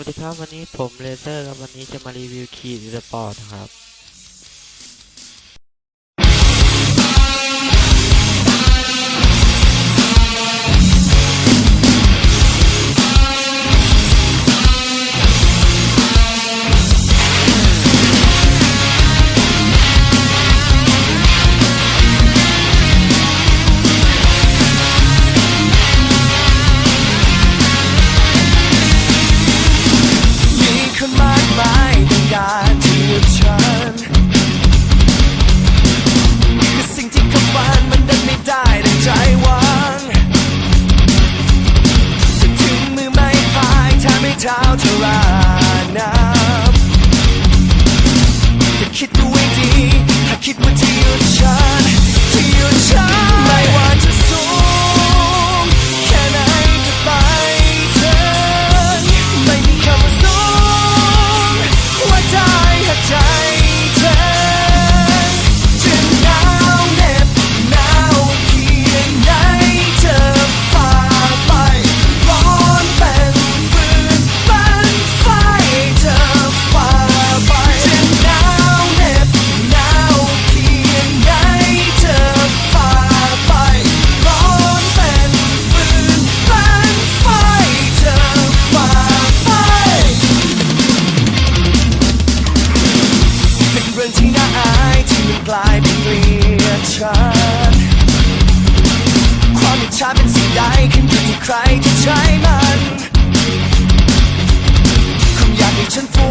สวัสดีครับ วันนี้ผมเลเซอร์ครับ วันนี้จะมารีวิวคีดสปอร์ตครับ กาที่ฉันคือสิ่งที่เขาฝันมันดันไม่ได้ดังใจหวังจะถึงมือไม่พายถ้าไม่เท้า ชาเป็นสิ่งใดขึ้นอยู่ที่ใครที่ใช้มันคงอยากให้ฉันฟู